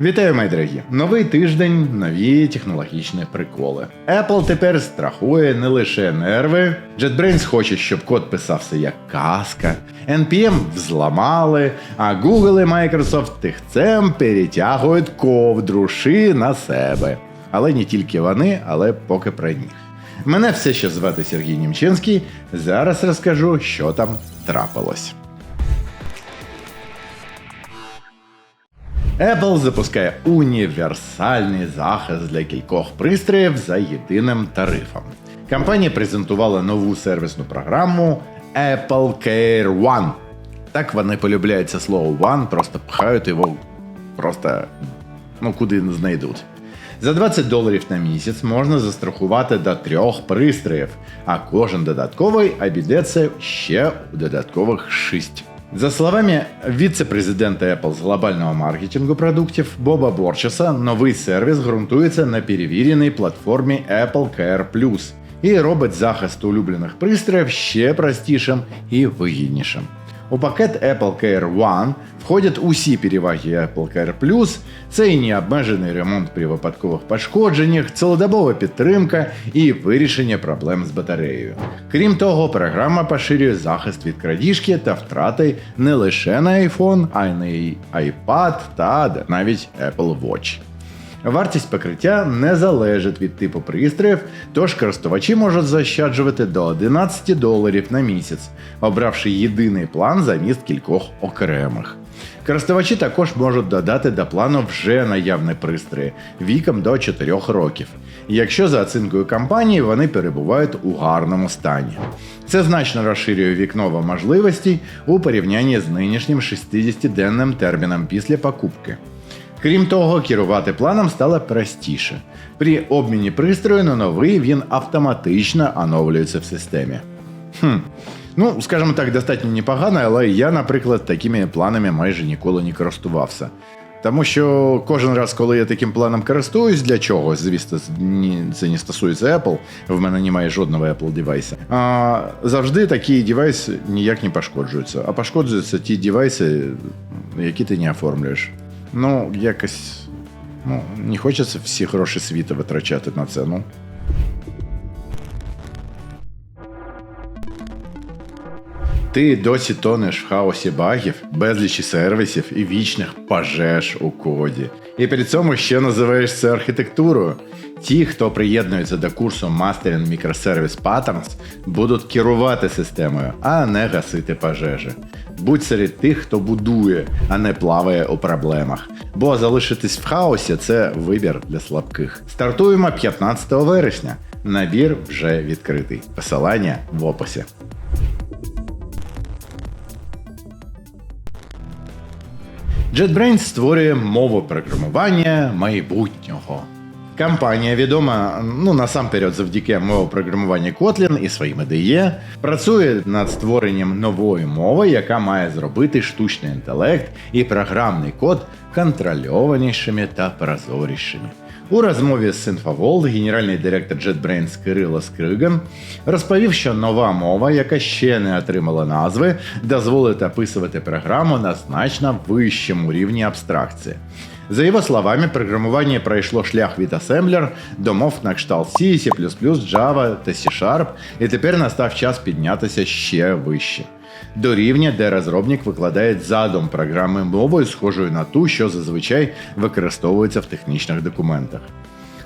Вітаю, мої дорогі! Новий тиждень, нові технологічні приколи. Apple тепер страхує не лише нерви. JetBrains хоче, щоб код писався як казка. NPM взламали, а Google і Microsoft тихцем перетягують ковдруші на себе. Але не тільки вони, але поки про них. Мене все ще звати Сергій Німченський. Зараз розкажу, що там трапилось. Apple запускає універсальний захист для кількох пристроїв за єдиним тарифом. Компанія презентувала нову сервісну програму Apple Care One. Так вони полюбляють це слово One, просто пхають його просто ну, куди не знайдуть. За 20 доларів на місяць можна застрахувати до трьох пристроїв, а кожен додатковий обійдеться ще у додаткових 6. За словами віце-президента Apple з глобального маркетингу продуктів Боба Борчеса, новий сервіс ґрунтується на перевіреній платформі Apple Care Plus і робить захист улюблених пристроїв ще простішим і вигіднішим. У пакет Apple Care One входять усі переваги Apple Care Plus, це і необмежений ремонт при випадкових пошкодженнях, цілодобова підтримка і вирішення проблем з батареєю. Крім того, програма поширює захист від крадіжки та втрати не лише на iPhone, а й на iPad та навіть Apple Watch. Вартість покриття не залежить від типу пристроїв, тож користувачі можуть заощаджувати до 11 доларів на місяць, обравши єдиний план замість кількох окремих. Користувачі також можуть додати до плану вже наявні пристрої віком до 4 років, якщо за оцінкою компанії вони перебувають у гарному стані. Це значно розширює вікно можливостей у порівнянні з нинішнім 60-денним терміном після покупки. Крім того, керувати планом стало простіше. При обміні пристрою на новий він автоматично оновлюється в системі. Хм. Ну, скажімо так, достатньо непогано, але я, наприклад, такими планами майже ніколи не користувався. Тому що кожен раз, коли я таким планом користуюсь для чогось, звісно, це не стосується Apple, в мене немає жодного Apple девайса. А завжди такі девайси ніяк не пошкоджуються. А пошкоджуються ті девайси, які ти не оформлюєш. Ну, якось ну, не хочеться всі гроші світу витрачати на це. ну. Ти досі тонеш в хаосі багів, безлічі сервісів і вічних пожеж у коді. І при цьому ще називаєш це архітектурою. Ті, хто приєднується до курсу Mastering Microservice Patterns, будуть керувати системою, а не гасити пожежі. Будь серед тих, хто будує, а не плаває у проблемах. Бо залишитись в хаосі це вибір для слабких. Стартуємо 15 вересня. Набір вже відкритий. Посилання в описі. JetBrains створює мову програмування майбутнього. Компанія відома ну насамперед завдяки мовопрограмуванню Kotlin і своїм IDE, працює над створенням нової мови, яка має зробити штучний інтелект і програмний код контрольованішими та прозорішими. У розмові з Infowall генеральний директор JetBrains Кирило Скриган розповів, що нова мова, яка ще не отримала назви, дозволить описувати програму на значно вищому рівні абстракції. За його словами, програмування пройшло шлях від асемблер до мов на кшталт C, C++, Java та C-Sharp, і тепер настав час піднятися ще вище. До рівня, де розробник викладає задум програми мовою, схожою на ту, що зазвичай використовується в технічних документах.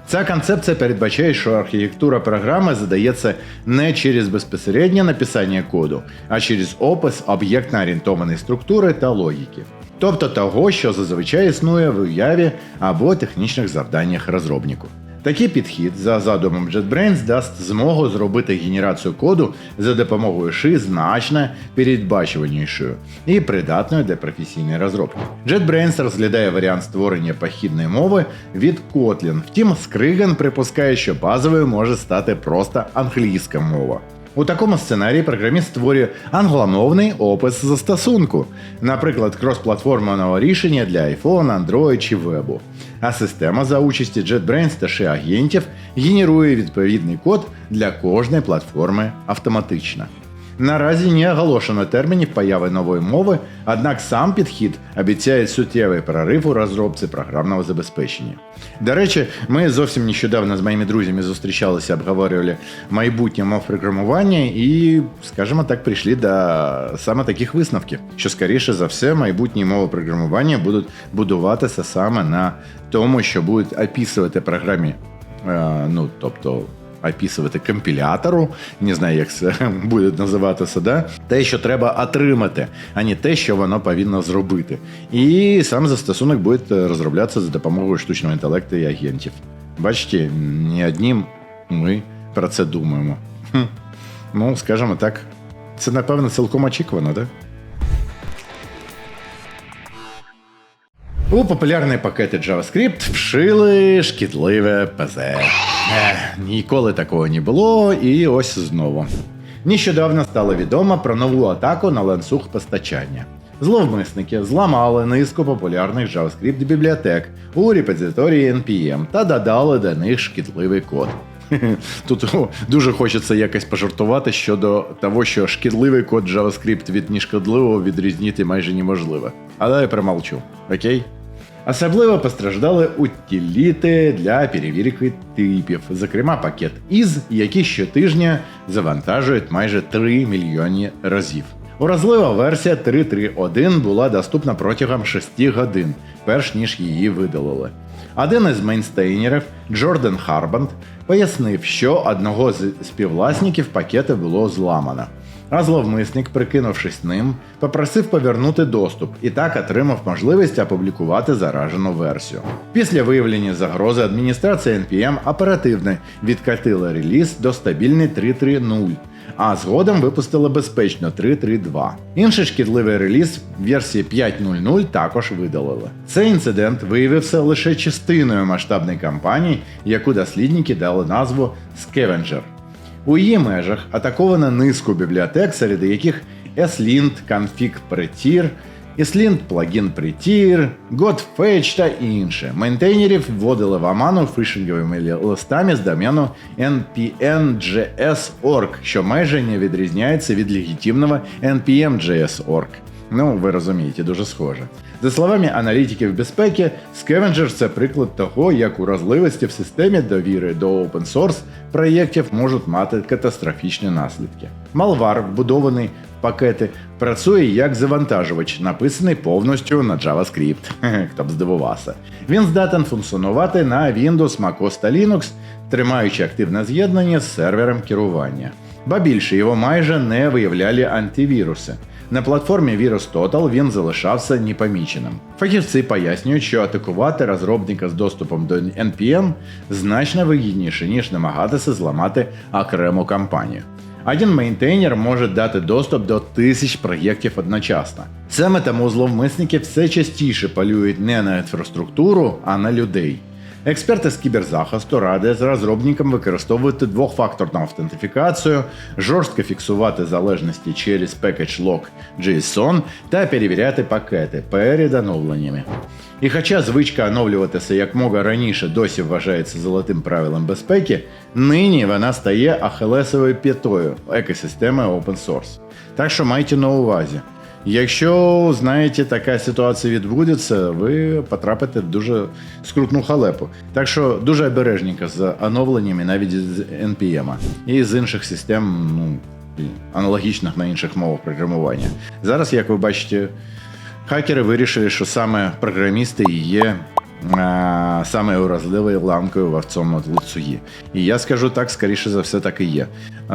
Ця концепція передбачає, що архітектура програми задається не через безпосереднє написання коду, а через опис об'єктно орієнтованої структури та логіки тобто того, що зазвичай існує в уяві або технічних завданнях розробнику. Такий підхід за задумом JetBrains дасть змогу зробити генерацію коду за допомогою ши значно передбачуванішою і придатною для професійної розробки. JetBrains розглядає варіант створення похідної мови від Kotlin, втім, Скриган припускає, що базовою може стати просто англійська мова. У такому сценарії програміст створює англомовний опис застосунку, наприклад, кросплатформеного рішення для iPhone, Android чи вебу. А система за участі JetBrains та ще агентів генерує відповідний код для кожної платформи автоматично. Наразі не оголошено термінів появи нової мови, однак сам підхід обіцяє суттєвий прорив у розробці програмного забезпечення. До речі, ми зовсім нещодавно з моїми друзями зустрічалися, обговорювали майбутнє мов програмування і, скажімо так, прийшли до саме таких висновків, що скоріше за все майбутні мови програмування будуть будуватися саме на тому, що будуть описувати програмі, е, ну тобто описувати компілятору, не знаю, як це буде називатися, да? те, що треба отримати, а не те, що воно повинно зробити. І сам застосунок буде розроблятися за допомогою штучного інтелекту і агентів. Бачите, не однім ми про це думаємо. Хм. Ну, скажімо так, це напевно цілком очікувано, так? Да? У популярні пакети JavaScript вшили шкідливе ПЗ. Ех, ніколи такого не було, і ось знову. Нещодавно стало відомо про нову атаку на ланцюг постачання. Зловмисники зламали низку популярних JavaScript бібліотек у репозиторії NPM та додали до них шкідливий код. Тут дуже хочеться якось пожартувати щодо того, що шкідливий код JavaScript від нешкідливого відрізнити майже неможливо. Але я промовчу, окей? Особливо постраждали утиліти для перевірки типів, зокрема пакет із, який щотижня завантажують майже 3 мільйони разів. Уразлива версія 3.3.1 була доступна протягом 6 годин, перш ніж її видалили. Один із мейнстейнерів, Джордан Харбанд, пояснив, що одного з співвласників пакета було зламано. А зловмисник, прикинувшись ним, попросив повернути доступ і так отримав можливість опублікувати заражену версію. Після виявлення загрози адміністрація NPM оперативно відкатила реліз до стабільний 3.3.0, а згодом випустила безпечно 3.3.2. Інший шкідливий реліз версії 5.0.0 також видалили. Цей інцидент виявився лише частиною масштабної кампанії, яку дослідники дали назву Scavenger. У її межах атаковано низку бібліотек, серед яких ESLint Config Prettier, ESLint Plugin Pretir, Godfetch та інше. Мейнтейнерів вводили в оману фішинговими листами з домену npm.js.org, що майже не відрізняється від легітимного npm.js.org. Ну, ви розумієте, дуже схоже. За словами аналітиків безпеки, Scavenger – це приклад того, як уразливості в системі довіри до open source проєктів можуть мати катастрофічні наслідки. Malware, вбудований в пакети, працює як завантажувач, написаний повністю на JavaScript. Хто б здивувався. Він здатен функціонувати на Windows, MacOS та Linux, тримаючи активне з'єднання з сервером керування. Ба більше його майже не виявляли антивіруси. На платформі VirusTotal він залишався непоміченим. Фахівці пояснюють, що атакувати розробника з доступом до NPM значно вигідніше, ніж намагатися зламати окрему кампанію. Один мейнтейнер може дати доступ до тисяч проєктів одночасно. Саме тому зловмисники все частіше полюють не на інфраструктуру, а на людей. Експерти з кіберзахисту радять розробникам використовувати двохфакторну автентифікацію, жорстко фіксувати залежності через package JSON та перевіряти пакети перед оновленнями. І хоча звичка оновлюватися як мога раніше досі вважається золотим правилом безпеки, нині вона стає ахелесовою п'ятою екосистеми open source. Так що майте на увазі. Якщо знаєте, така ситуація відбудеться, ви потрапите в дуже скрутну халепу. Так що дуже обережненько з оновленнями навіть з NPM і з інших систем, ну аналогічних на інших мовах програмування. Зараз, як ви бачите, хакери вирішили, що саме програмісти є саме уразливою ламкою в цьому луцуї. І я скажу так, скоріше за все, так і є.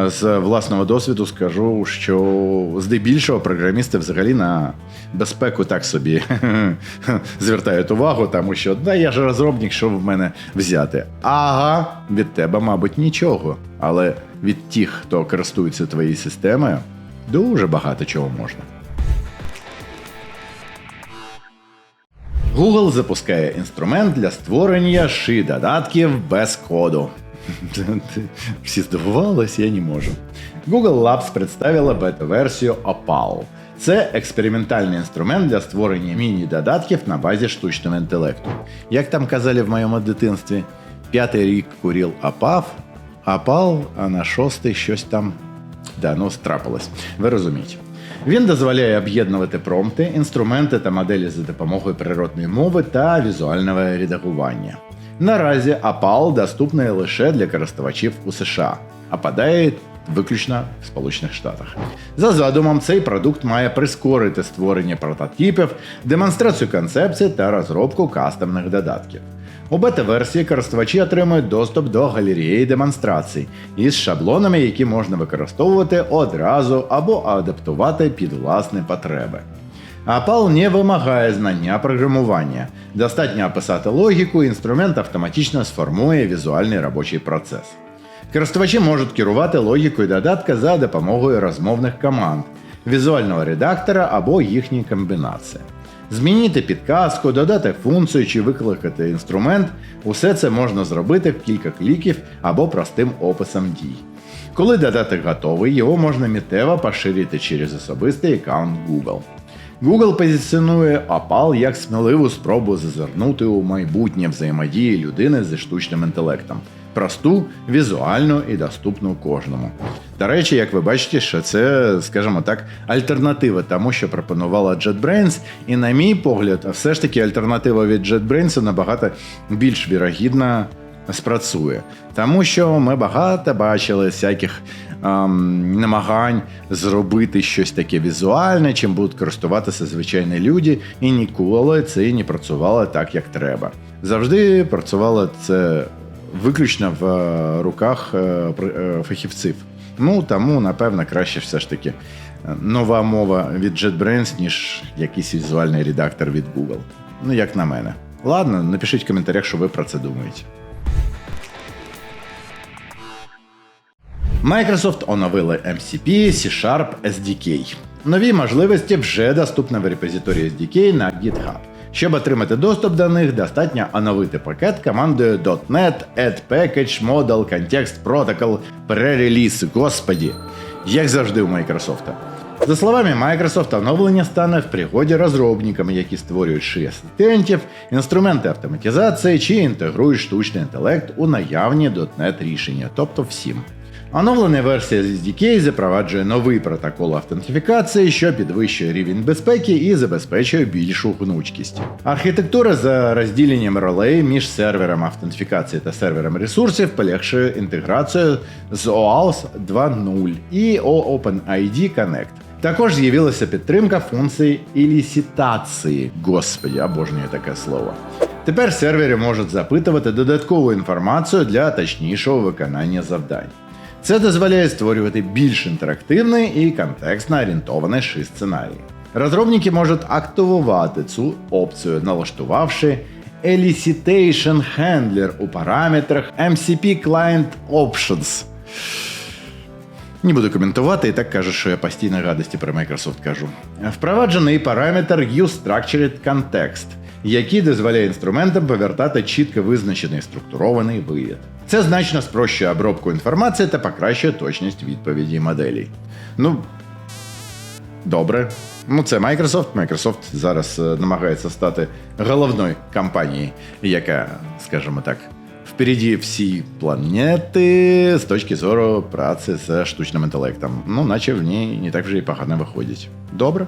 З власного досвіду скажу, що здебільшого програмісти взагалі на безпеку так собі звертають увагу, тому що да, я ж розробник, що в мене взяти. Ага, від тебе, мабуть, нічого. Але від тих, хто користується твоєю системою, дуже багато чого можна. Google запускає інструмент для створення ши додатків без коду. Всі здивувалися, я не можу. Google Labs представила бета-версію Opal. Це експериментальний інструмент для створення міні-додатків на базі штучного інтелекту. Як там казали в моєму дитинстві, п'ятий рік куріл опав, опал, а на шостий щось там Да, ну страпилось. Ви розумієте. Він дозволяє об'єднувати промпти, інструменти та моделі за допомогою природної мови та візуального редагування. Наразі APAL доступний лише для користувачів у США, а падає виключно в Сполучених Штатах. За задумом, цей продукт має прискорити створення прототипів, демонстрацію концепцій та розробку кастомних додатків. У бета-версії користувачі отримують доступ до галереї демонстрацій із шаблонами, які можна використовувати одразу або адаптувати під власні потреби. Apple не вимагає знання програмування. Достатньо описати логіку, інструмент автоматично сформує візуальний робочий процес. Користувачі можуть керувати логікою додатка за допомогою розмовних команд, візуального редактора або їхньої комбінації. Змінити підказку, додати функцію чи викликати інструмент усе це можна зробити в кілька кліків або простим описом дій. Коли додаток готовий, його можна мітево поширити через особистий аккаунт Google. Google позиціонує Apple як сміливу спробу зазирнути у майбутнє взаємодії людини зі штучним інтелектом. Просту, візуальну і доступну кожному. До речі, як ви бачите, що це, скажімо так, альтернатива тому, що пропонувала JetBrains, і, на мій погляд, все ж таки альтернатива від JetBrains набагато більш вірогідна спрацює. Тому що ми багато бачили всяких ем, намагань зробити щось таке візуальне, чим будуть користуватися звичайні люди, і ніколи це не працювало так, як треба. Завжди працювало це виключно в е, руках е, е, фахівців. Ну тому, напевно, краще все ж таки нова мова від JetBrains, ніж якийсь візуальний редактор від Google. Ну, як на мене. Ладно, напишіть в коментарях, що ви про це думаєте. Microsoft оновили MCP C-Sharp SDK. Нові можливості вже доступні в репозиторії SDK на GitHub. Щоб отримати доступ до них, достатньо оновити пакет командою .NET Add Package Model Context Protocol Pre-Release. Господі, як завжди у Microsoft. За словами Microsoft, оновлення стане в пригоді розробникам, які створюють ши асистентів, інструменти автоматизації чи інтегрують штучний інтелект у наявні .NET рішення, тобто всім. Оновлена версія з SDK запроваджує новий протокол автентифікації, що підвищує рівень безпеки і забезпечує більшу гнучкість. Архітектура за розділенням ролей між сервером автентифікації та сервером ресурсів полегшує інтеграцію з OAuth 2.0 і OpenID Connect. Також з'явилася підтримка функції ілісітації. Господі, обожнюю таке слово. Тепер сервери можуть запитувати додаткову інформацію для точнішого виконання завдань. Це дозволяє створювати більш інтерактивний і контекстно орієнтований ши сценарій. Розробники можуть активувати цю опцію, налаштувавши Elicitation Handler у параметрах MCP Client Options. Не буду коментувати, і так кажу, що я постійно гадості про Microsoft кажу. Впроваджений параметр UStructured Context, який дозволяє інструментам повертати чітко визначений структурований вигляд. Це значно спрощує обробку інформації та покращує точність відповіді моделей. Ну, добре. Ну, це Microsoft. Microsoft зараз е, намагається стати головною компанією, яка, скажімо так, впереді всі планети з точки зору праці з штучним інтелектом. Ну, наче в ній не так вже і погано виходить. Добре.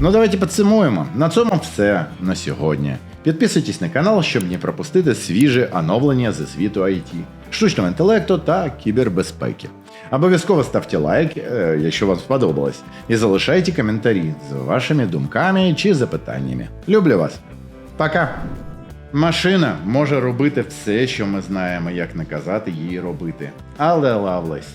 Ну, давайте підсумуємо. На цьому все на сьогодні. Підписуйтесь на канал, щоб не пропустити свіже оновлення зі світу IT, штучного інтелекту та кібербезпеки. Обов'язково ставте лайк, е, якщо вам сподобалось, і залишайте коментарі з вашими думками чи запитаннями. Люблю вас. Пока! Машина може робити все, що ми знаємо, як наказати їй робити. Але лавлесь.